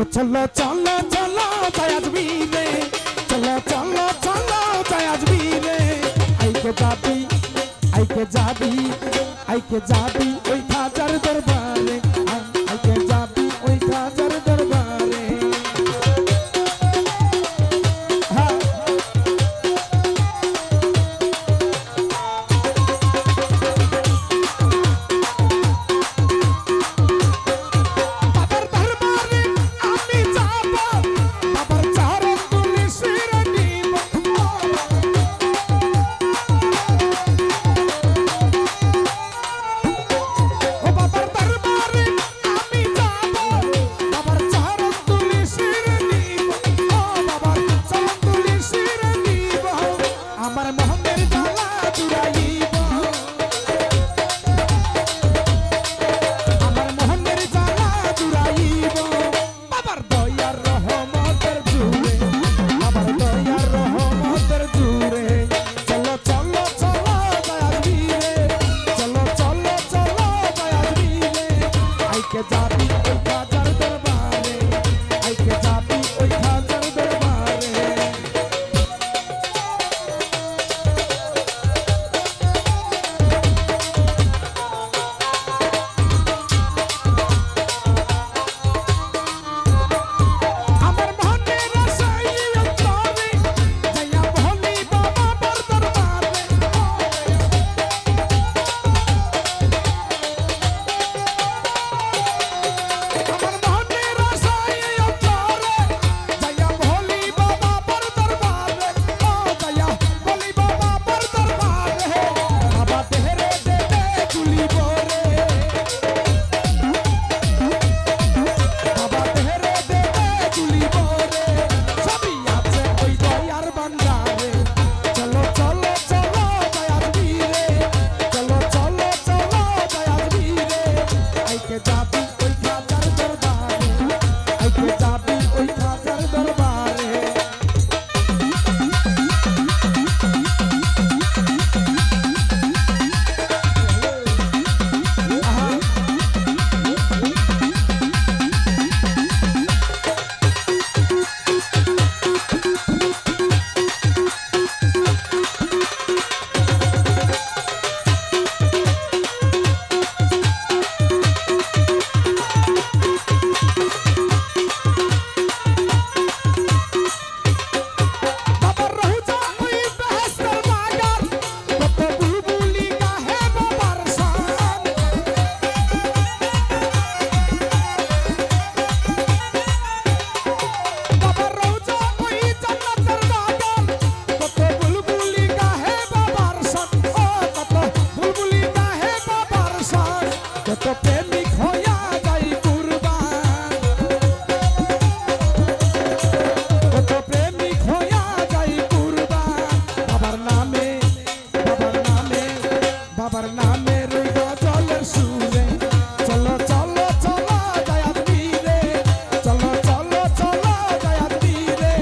ও চলো চলো চলো তায়াজবি রে চলো চলো চলো তায়াজবি রে আইকে যাবি আইকে যাবি আইকে যাবি ওই খাজার দরবার। দিকে যাবি বাবার নামে রইল চলের সুরে। চলো চলো চলো দয়া তীরে। চলো চলো চলো দয়া তীরে।